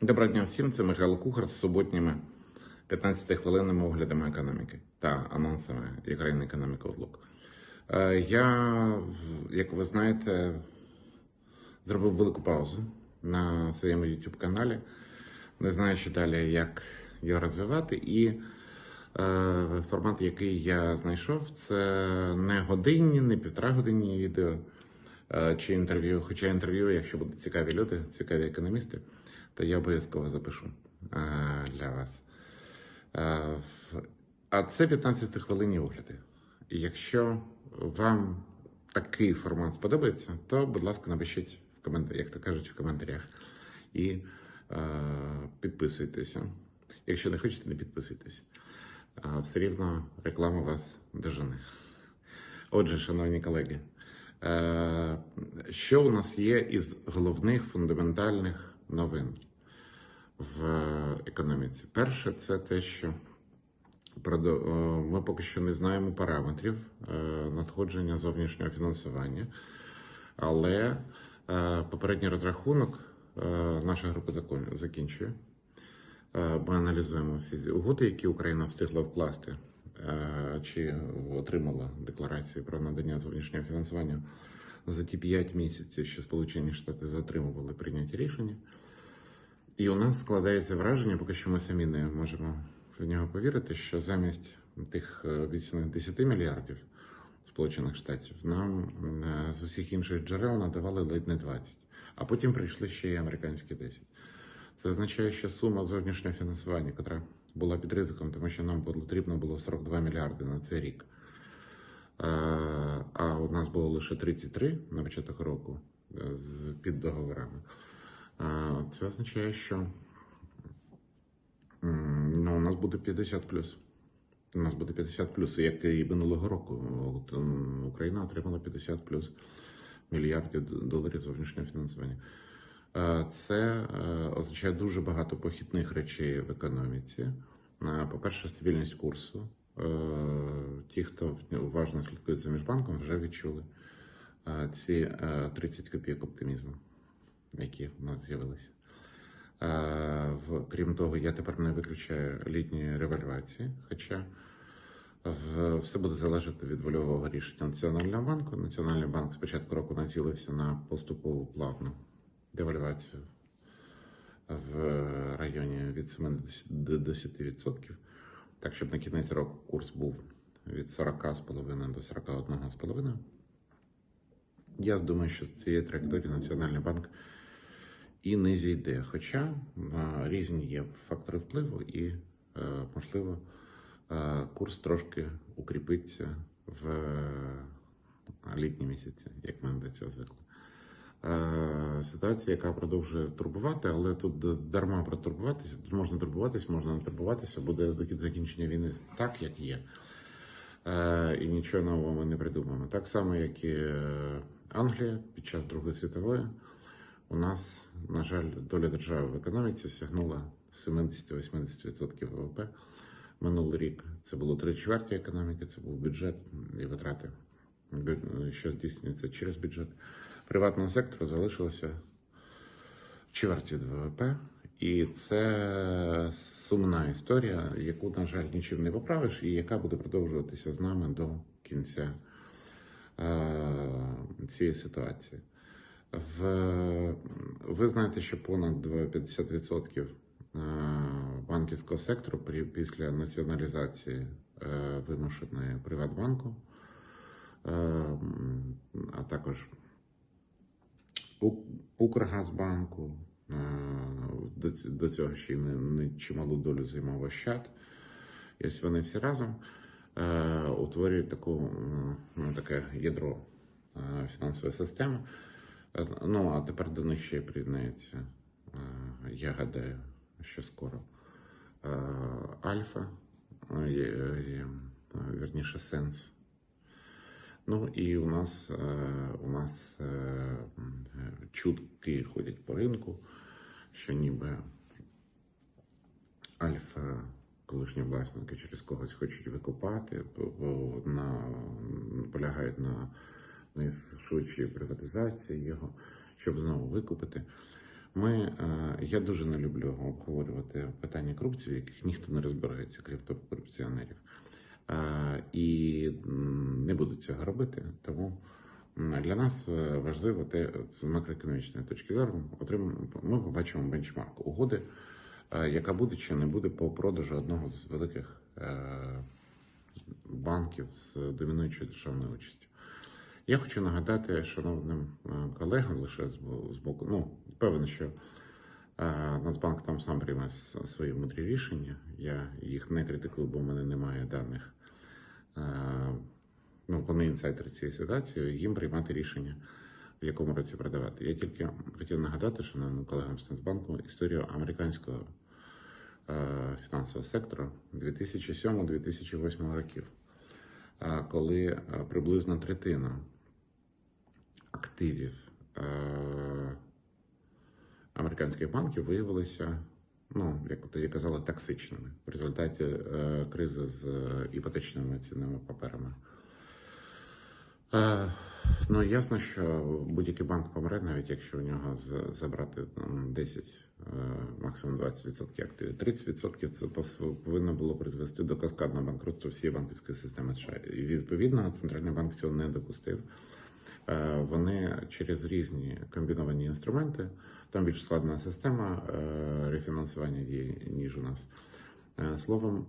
Доброго дня всім, це Михайло Кухар з суботніми 15 хвилинними оглядами економіки та анонсами Ukraine Economic Outlook. Я, як ви знаєте, зробив велику паузу на своєму YouTube каналі, не знаю ще далі, як його розвивати. І е, формат, який я знайшов, це не годинні, не півтора годинні відео е, чи інтерв'ю. Хоча інтерв'ю, якщо будуть цікаві люди, цікаві економісти, то я обов'язково запишу е, для вас. Е, А це 15 хвилинні огляди. І якщо вам такий формат сподобається, то, будь ласка, напишіть в коментарях, як то кажуть, в коментарях. І е, підписуйтеся. Якщо не хочете, не підписуйтесь. Е, все рівно реклама вас дожене. Отже, шановні колеги, е, що у нас є із головних фундаментальних новин в економіці? Перше, це те, що е, ми поки що не знаємо параметрів е, надходження зовнішнього фінансування, але е, попередній розрахунок наша група закінчує. Ми аналізуємо всі угоди, які Україна встигла вкласти, чи отримала декларації про надання зовнішнього фінансування за ті 5 місяців, що Сполучені Штати затримували прийняті рішення. І у нас складається враження, поки що ми самі не можемо в нього повірити, що замість тих е, обіцяних 10 мільярдів Сполучених Штатів нам е, з усіх інших джерел надавали ледь не 20, а потім прийшли ще й американські 10. Це означає, що сума зовнішнього фінансування, яка була під ризиком, тому що нам потрібно було 42 мільярди на цей рік. Е, А у нас було лише 33 на початок року під договорами. Це означає, що ну, у нас буде 50 плюс. У нас буде 50 плюс, як і минулого року. От, Україна отримала 50 плюс мільярдів доларів зовнішнього фінансування. Це е, означає дуже багато похідних речей в економіці. Е, По-перше, стабільність курсу. Е, Ті, хто уважно слідкує за міжбанком, вже відчули ці е, 30 копійок оптимізму, які в нас з'явилися. Е, Крім того, я тепер не виключаю літні револьвації, хоча все буде залежати від вольового рішення Національного банку. Національний банк з початку року націлився на поступову плавну девальвацію в районі від 70 до 10%, так щоб на кінець року курс був від 40,5 до 41,5. Я думаю, що з цієї траєкторії Національний банк і не зійде. Хоча різні є фактори впливу, і, е, можливо, е, курс трошки укріпиться в е, літні місяці, як ми до цього звикли. Е, Ситуація, яка продовжує турбувати, але тут дарма протурбуватися. Тут можна турбуватися, можна не турбуватися, буде закінчення війни так, як є. Е, І нічого нового ми не придумаємо. Так само, як і е, Англія під час Другої світової. У нас, на жаль, доля держави в економіці сягнула 70-80% ВВП. Минулий рік це було три чверті економіки, це був бюджет і витрати, що здійснюється через бюджет. Приватного сектору залишилося чверть від ВВП. І це сумна історія, яку, на жаль, нічим не поправиш, і яка буде продовжуватися з нами до кінця е, цієї ситуації. В, ви знаєте, що понад 50% е, банківського сектору після націоналізації е, вимушеної Приватбанку, е, а також Укргазбанку, до, цього ще й не, не чималу долю займав Ощад. Ось вони всі разом утворюють таку, ну, таке ядро фінансової системи. Е, Ну, а тепер до них ще приєднається, е, я гадаю, що скоро е, Альфа, вірніше Сенс. Ну і у нас, у нас чутки ходять по ринку, що ніби Альфа, колишні власники через когось хочуть викупати, на, полягають на найшвидшій приватизації його, щоб знову викупити. Ми, е, я дуже не люблю обговорювати питання корупції, в яких ніхто не розбирається, крім топ-корупціонерів. Е, І не буду цього робити. Тому для нас е, важливо те, з макроекономічної точки зору, отримаємо, ми побачимо бенчмарк угоди, яка буде чи не буде по продажу одного з великих банків з домінуючою державною участю. Я хочу нагадати шановним е, колегам лише з бо- з боку, ну, певно, що е, Нацбанк там сам прийме свої мудрі рішення. Я їх не критикую, бо в мене немає даних. Е, Ну, вони інсайдери цієї ситуації, їм приймати рішення, в якому році продавати. Я тільки хотів нагадати шановним колегам з Нацбанку історію американського фінансового сектору 2007-2008 років, коли приблизно третина активів е, американських банків виявилися, ну, як тоді казали, токсичними в результаті е, кризи з е, іпотечними цінними паперами. Ну, ясно, що будь-який банк помре, навіть якщо в нього з- забрати там, 10, е, максимум 20% активів. 30% це повинно було призвести до каскадного банкрутства всієї банківської системи США. І відповідно Центральний банк цього не допустив. Е, Вони через різні комбіновані інструменти, там більш складна система е, рефінансування діє, ніж у нас. Е, Словом,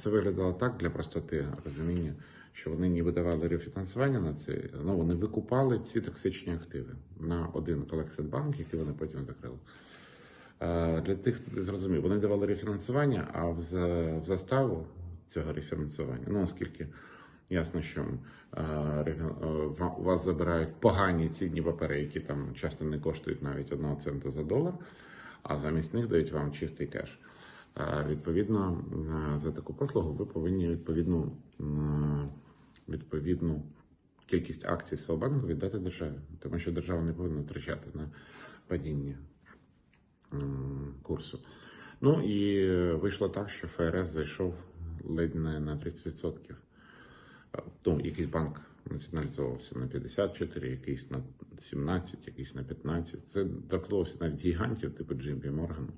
це виглядало так для простоти розуміння, що вони ніби давали рефінансування на це, ну вони викупали ці токсичні активи на один колектив банк, який вони потім закрили. Для тих, хто зрозумів, вони давали рефінансування, а в заставу цього рефінансування, ну оскільки ясно, що е, рефін- е, у вас забирають погані цінні папери, які там часто не коштують навіть одного цента за долар, а замість них дають вам чистий кеш. Е, Відповідно, е, за таку послугу ви повинні відповідну, відповідну кількість акцій свого банку віддати державі, тому що держава не повинна втрачати на падіння курсу. Ну і е, вийшло так, що ФРС зайшов ледь не на 30%. Ну, якийсь банк націоналізувався на 54, якийсь на 17, якийсь на 15. Це торкнулося навіть гігантів, типу JP Morgan.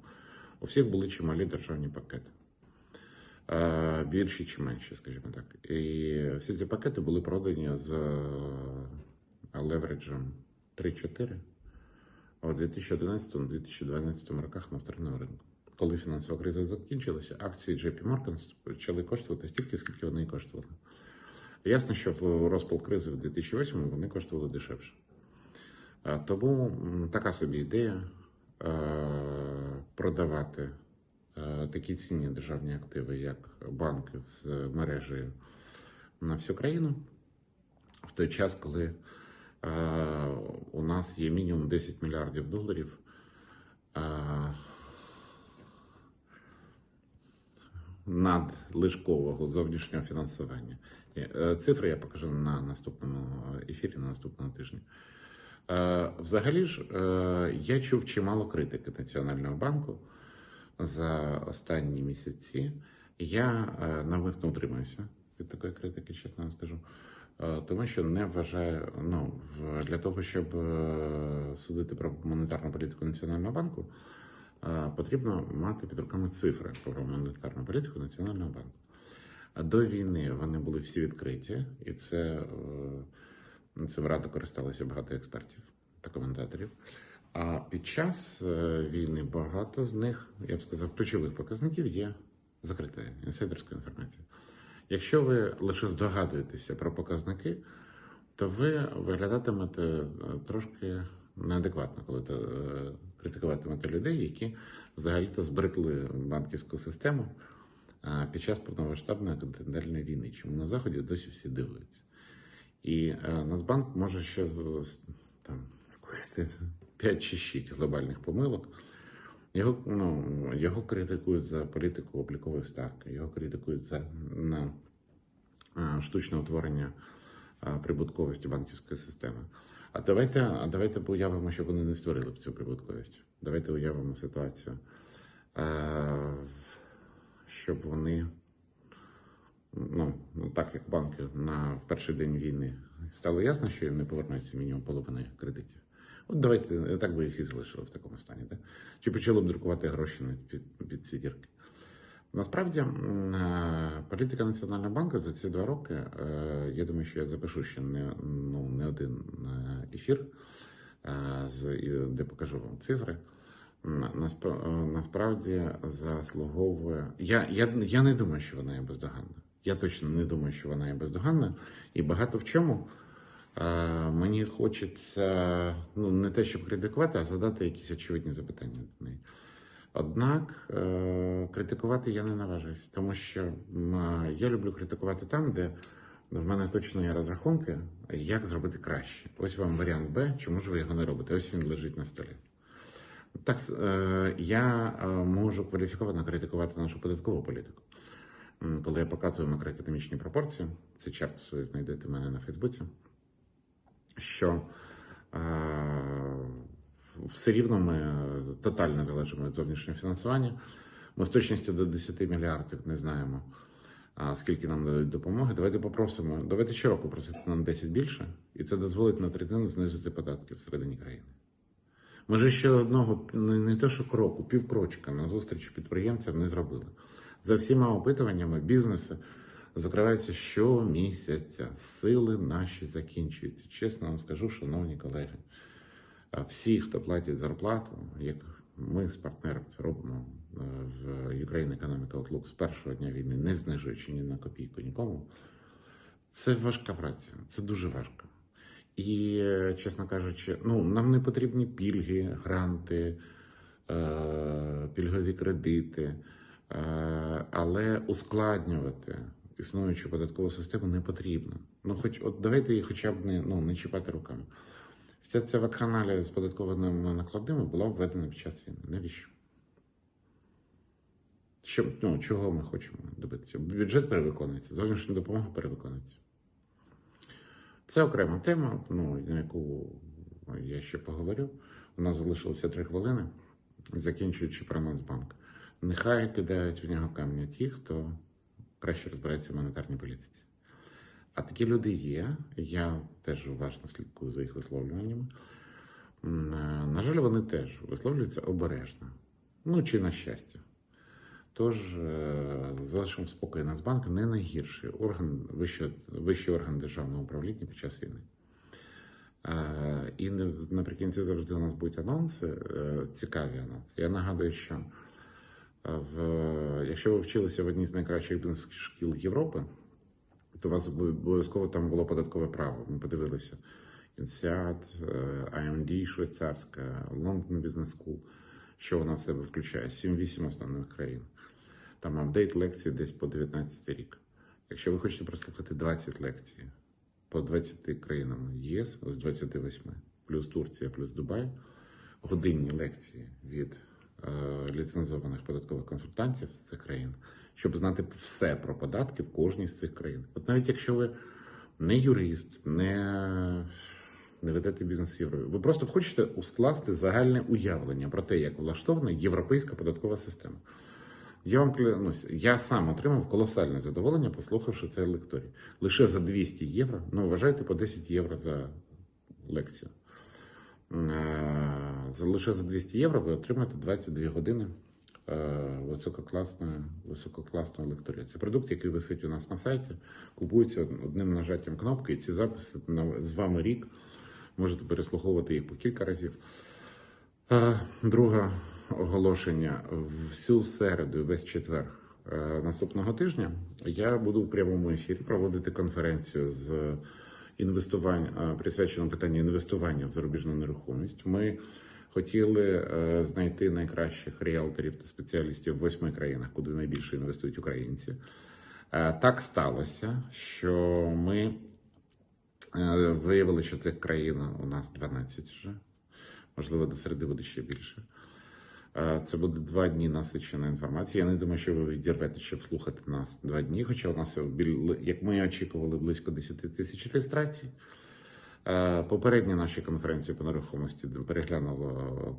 У всіх були чималі державні пакети. Е, Більші чи менші, скажімо так. І всі ці пакети були продані з левереджем 3-4 а у 2011-2012 роках на вторинному ринку. Коли фінансова криза закінчилася, акції JP Morgan почали коштувати стільки, скільки вони і коштували. Ясно, що в розпал кризи в 2008 вони коштували дешевше. Тому така собі ідея е, продавати е, такі цінні державні активи, як банки з мережею на всю країну, в той час, коли е, у нас є мінімум 10 мільярдів доларів. надлишкового зовнішнього фінансування. Е, Цифри я покажу на наступному ефірі, на наступному тижні. Е, Взагалі ж, е, я чув чимало критики Національного банку за останні місяці. Я е, навмисно утримуюся від такої критики, чесно вам скажу. Е, Тому що не вважаю, ну для того, щоб е, судити про монетарну політику Національного банку, е, потрібно мати під руками цифри про монетарну політику Національного банку. До війни вони були всі відкриті, і це е, цим радо користалися багато експертів та коментаторів. А під час е, війни багато з них, я б сказав, ключових показників є закрита інсайдерська інформація. Якщо ви лише здогадуєтеся про показники, то ви виглядатимете е, трошки неадекватно, коли критикуватимете людей, які взагалі-то збрикли банківську систему під час повномасштабної континентальної війни, чому на Заході досі всі дивуються. І е, Нацбанк може ще там скоїти 5 чи 6 глобальних помилок. Його, ну, його критикують за політику облікової ставки, його критикують за на, штучне утворення прибутковості банківської системи. А давайте, а давайте уявимо, що вони не створили б цю прибутковість. Давайте уявимо ситуацію, е, щоб вони ну, ну, так як банки на в перший день війни стало ясно, що не повернеться мінімум половини кредитів. От давайте так би їх і залишили в такому стані. Да? Чи почали б друкувати гроші під, під ці дірки? Насправді, е, політика Національного банку за ці два роки, е, я думаю, що я запишу ще не, ну, не один е, ефір, де покажу вам цифри. Е, Насправді заслуговує. Я, я, я не думаю, що вона є бездоганна. Я точно не думаю, що вона є бездоганна. І багато в чому е, мені хочеться ну, не те, щоб критикувати, а задати якісь очевидні запитання до неї. Однак е, критикувати я не наважуюсь, тому що м, я люблю критикувати там, де в мене точно є розрахунки, як зробити краще. Ось вам варіант Б, чому ж ви його не робите? Ось він лежить на столі. Так, е, я е, можу кваліфіковано критикувати нашу податкову політику. Коли я показую макроекономічні пропорції, це чарт ви знайдете в мене на Фейсбуці, що все рівно ми тотально залежимо від зовнішнього фінансування. Ми з точністю до 10 мільярдів не знаємо, скільки нам дадуть допомоги. Давайте попросимо, давайте щороку просити нам 10 більше, і це дозволить на третину знизити податки всередині країни. Ми ж ще одного не, те, що кроку, півкрочка на зустрічі підприємцям не зробили. За всіма опитуваннями бізнеси закриваються щомісяця. Сили наші закінчуються. Чесно вам скажу, шановні колеги. Всі, хто платять зарплату, як ми з партнером це робимо е, в Ukraine Economic Outlook з першого дня війни, не знижуючи ні на копійку нікому. Це важка праця, це дуже важко. І, чесно кажучи, ну, нам не потрібні пільги, гранти, е, пільгові кредити, е, але ускладнювати існуючу податкову систему не потрібно. Ну, хоч от давайте її хоча б не, ну, не чіпати руками. Вся ця вакханалія з податковими накладними була введена під час війни. Навіщо? Що, ну, чого ми хочемо добитися? Бюджет перевиконується, зовнішня допомога перевиконується. Це окрема тема, ну, на яку я ще поговорю. У нас залишилося три хвилини, закінчуючи про Нацбанк. Нехай кидають в нього каміння ті, хто краще розбирається в монетарній політиці. А такі люди є. Я теж уважно слідкую за їх висловлюваннями. На жаль, вони теж висловлюються обережно. Ну чи на щастя. Тож е, залишимо в спокої Нацбанк не найгірший орган, вищий, вищий орган державного управління під час війни. Е, І наприкінці завжди у нас будуть анонси, е, цікаві анонси. Я нагадую, що в, якщо ви вчилися в одній з найкращих бізнес-шкіл Європи, то у вас обов'язково там було податкове право. Ми подивилися. Е, IMD швейцарська, London Business School. Що вона в себе включає? 7-8 основних країн. Там апдейт лекцій десь по 19 рік. Якщо ви хочете прослухати 20 лекцій по 20 країнам ЄС з 28, плюс Турція, плюс Дубай, годинні лекції від е, ліцензованих податкових консультантів з цих країн, щоб знати все про податки в кожній з цих країн. От навіть якщо ви не юрист, не, не ведете бізнес в Європі, ви просто хочете скласти загальне уявлення про те, як влаштована європейська податкова система. Я вам клянусь, я сам отримав колосальне задоволення, послухавши цей лекторій. Лише за 200 євро, ну вважайте по 10 євро за лекцію. Е, лише за 200 євро ви отримаєте 22 години е, висококласної, висококласної лекторії. Це продукт, який висить у нас на сайті, купується одним нажаттям кнопки, і ці записи з вами рік. Можете переслуховувати їх по кілька разів. Е, Друге оголошення. Всю середу, весь четвер е, наступного тижня я буду в прямому ефірі проводити конференцію з інвестування, е, присвячену питанню інвестування в зарубіжну нерухомість. Ми хотіли е, знайти найкращих ріелторів та спеціалістів в восьми країнах, куди найбільше інвестують українці. Так сталося, що ми виявили, що цих країн у нас 12 вже. Можливо, до середи буде ще більше. Це буде два дні насиченої інформації. Я не думаю, що ви відірвете, щоб слухати нас два дні. Хоча у нас, як ми очікували, близько 10 тисяч реєстрацій. Попередні наші конференції по нерухомості переглянуло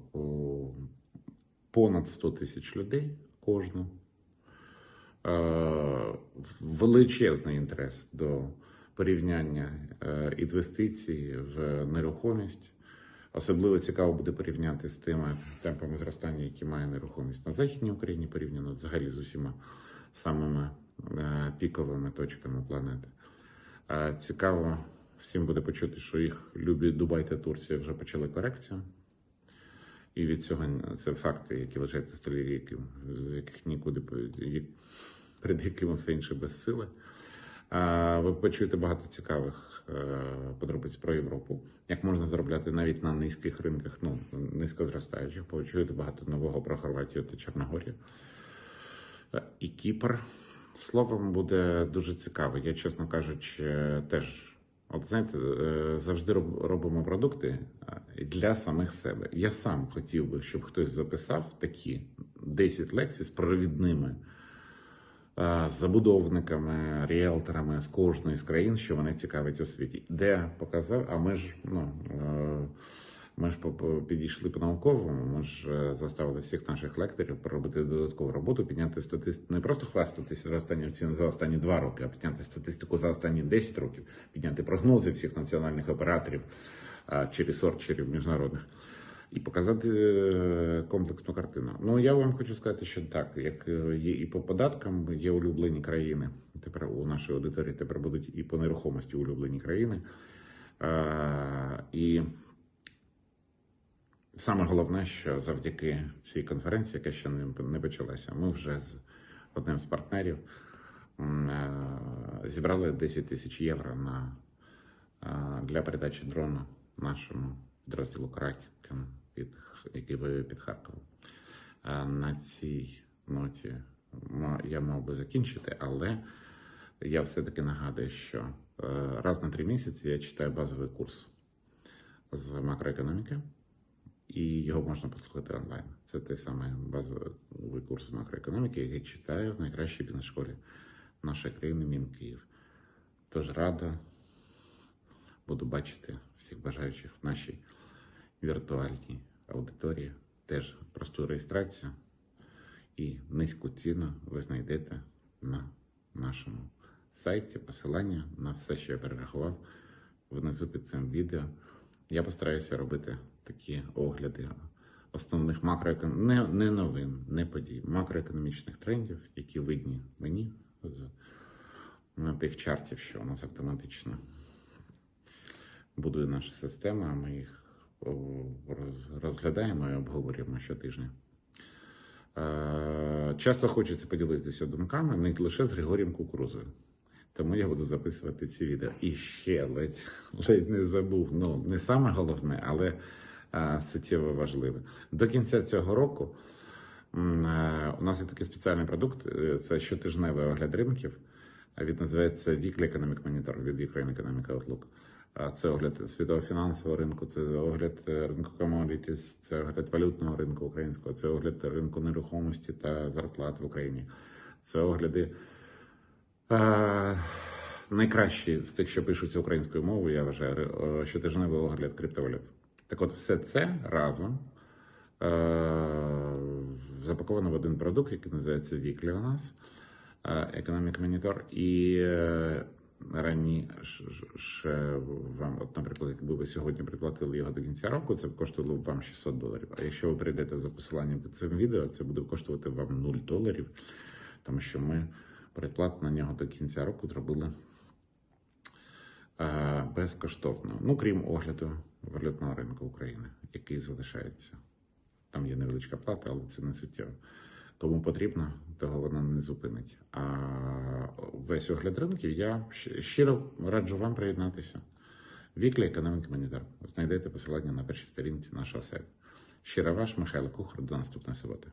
понад 100 тисяч людей кожну. Величезний інтерес до порівняння е, інвестицій в нерухомість. Особливо цікаво буде порівняти з тими темпами зростання, які має нерухомість на Західній Україні, порівняно взагалі з усіма самими е, піковими точками планети. Е, Цікаво всім буде почути, що їх любі Дубай та Турція вже почали корекцію. І від цього це факти, які лежать на столі, які, з яких нікуди перед якими все інше безсиле. А, Ви почуєте багато цікавих е, подробиць про Європу, як можна заробляти навіть на низьких ринках, ну низько зростаючих. Почуєте багато нового про Хорватію та Чорногорію. Е, І Кіпр. Словом, буде дуже цікаво. Я, чесно кажучи, теж. От знаєте, е, завжди робимо продукти е, для самих себе. Я сам хотів би, щоб хтось записав такі 10 лекцій з провідними е, забудовниками, ріелторами з кожної з країн, що вони цікавить у світі, де показав. А ми ж ну е, ми ж підійшли по науковому. Ми ж е, заставили всіх наших лекторів проробити додаткову роботу, підняти статистику, не просто хвастатися зростанням цін за останні два роки, а підняти статистику за останні 10 років, підняти прогнози всіх національних операторів чи ресорчерів міжнародних. І показати е, комплексну картину. Ну я вам хочу сказати, що так, як е, є і по податкам, є улюблені країни. Тепер у нашій аудиторії тепер будуть і по нерухомості улюблені країни. А, і саме головне, що завдяки цій конференції, яка ще не, почалася, ми вже з одним з партнерів е, зібрали 10 тисяч євро на, е, для передачі дрона нашому підрозділу Кракен, під, який воює під Харковом. На цій ноті я мав би закінчити, але я все-таки нагадую, що е, раз на три місяці я читаю базовий курс з макроекономіки, і його можна послухати онлайн. Це той самий базовий курс з макроекономіки, який читаю в найкращій бізнес-школі нашої країни Мін Київ. Тож рада буду бачити всіх бажаючих в нашій віртуальній аудиторії. Теж просту реєстрацію і низьку ціну ви знайдете на нашому сайті. Посилання на все, що я перерахував внизу під цим відео. Я постараюся робити такі огляди основних макроекон... не, не новин, не подій, макроекономічних трендів, які видні мені з на тих чартів, що у нас автоматично будує наша система, а ми їх розглядаємо і обговорюємо щотижня. Е, Часто хочеться поділитися думками не лише з Григорієм Кукурузою. Тому я буду записувати ці відео. І ще ледь, ледь не забув. Ну, не саме головне, але а, суттєво важливе. До кінця цього року е, у нас є такий спеціальний продукт. е, Це щотижневий огляд ринків. Він називається Weekly Economic Monitor від Ukraine Economic Outlook. Це огляд світового фінансового ринку, це огляд е, ринку commodities, це огляд валютного ринку українського, це огляд ринку нерухомості та зарплат в Україні. Це огляди Е, найкращі з тих, що пишуться українською мовою, я вважаю, щотижневий огляд криптовалют. Так от, все це разом е, запаковано в один продукт, який називається Віклі у нас, е, Economic Monitor. І е, раніше вам, от, наприклад, якби ви сьогодні приплатили його до кінця року, це б коштувало б вам 600 доларів. А якщо ви прийдете за посиланням під цим відео, це буде коштувати вам 0 доларів, тому що ми передплату на нього до кінця року зробили е, безкоштовно. Ну, крім огляду валютного ринку України, який залишається. Там є невеличка плата, але це не суттєво. Кому потрібно, того вона не зупинить. А весь огляд ринків я щиро раджу вам приєднатися. Віклі економік монітор. Знайдете посилання на першій сторінці нашого сайту. Щиро ваш Михайло Кухар. До наступної суботи.